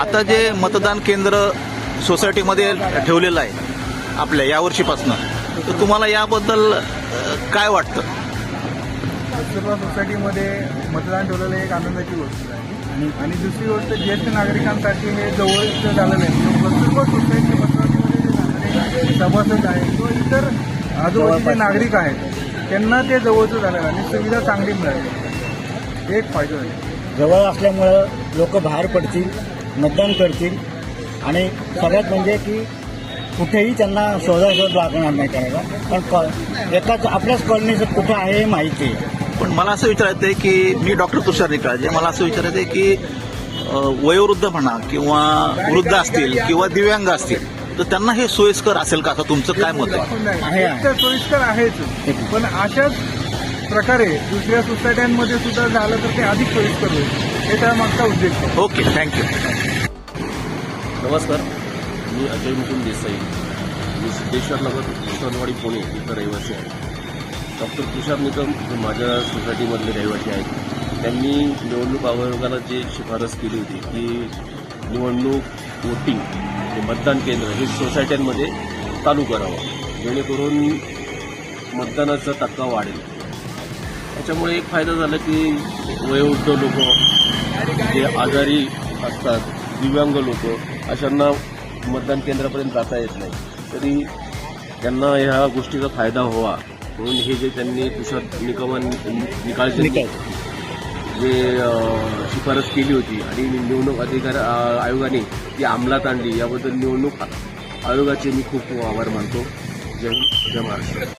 आता जे मतदान केंद्र सोसायटीमध्ये ठेवलेलं आहे आपल्या यावर्षीपासनं तर तुम्हाला याबद्दल काय वाटतं? सोसायटीमध्ये मतदान ठेवलेलं एक आनंदाची गोष्ट आहे. आणि दुसरी गोष्ट ज्येष्ठ नागरिकांसाठी हे जवळचं झालेलं आहे सोसायटी मतदानामध्ये सभासद आहेत किंवा इतर आजूबाजूचे जे नागरिक आहेत त्यांना ते जवळचं झालेलं आहे आणि सुविधा चांगली मिळाली. हे एक फायदा आहे जवळ असल्यामुळं लोक बाहेर पडतील मतदान करतील. आणि सगळ्यात म्हणजे की कुठेही त्यांना शोधाशोध लागणार नाही करायला. पण कॉ- एकाच आपल्याच कॉलनीचं कुठं आहे हे माहिती आहे. पण मला असं विचारायचं आहे की मी डॉक्टर तुषार निकाळजे मला असं विचारायचं आहे की वयोवृद्ध म्हणा किंवा वृद्ध असतील किंवा दिव्यांग असतील तर त्यांना हे सोयीस्कर असेल का? असं तुमचं काय मत आहे? सोयीस्कर आहेच. पण अशाच प्रकारे दुसऱ्या सोसायट्यांमध्ये सुद्धा झालं तर ते अधिक सोयीस्कर होईल. हे त्या मागचा उद्देश आहे. ओके थँक्यू नमस्कार. मी अजय मुकुंद देसाई. मी सिद्धेश्वर नगर सोनवाडी पुणे इथं रहिवासी आहे. डॉक्टर तुषार निकम जे माझ्या सोसायटीमधले रहिवासी आहेत. त्यांनी निवडणूक आयोगाला जे शिफारस केली होती की निवडणूक वोटिंग हे मतदान केंद्र हे सोसायट्यांमध्ये चालू करावं. जेणेकरून मतदानाचा टक्का वाढेल. त्याच्यामुळे एक फायदा झाला की वयोवृद्ध लोक जे आजारी असतात दिव्यांग लोक अशांना मतदान केंद्रापर्यंत जाता येत नाही. तरी त्यांना ह्या गोष्टीचा फायदा व्हावा. म्हणून हे जे त्यांनी तुषार निकमान निकाळचे जे शिफारस केली होती आणि निवडणूक अधिकार आयोगाने ती अंमलात आणली. याबद्दल निवडणूक आयोगाचे मी खूप आभार मानतो. जय जय महाराष्ट्र.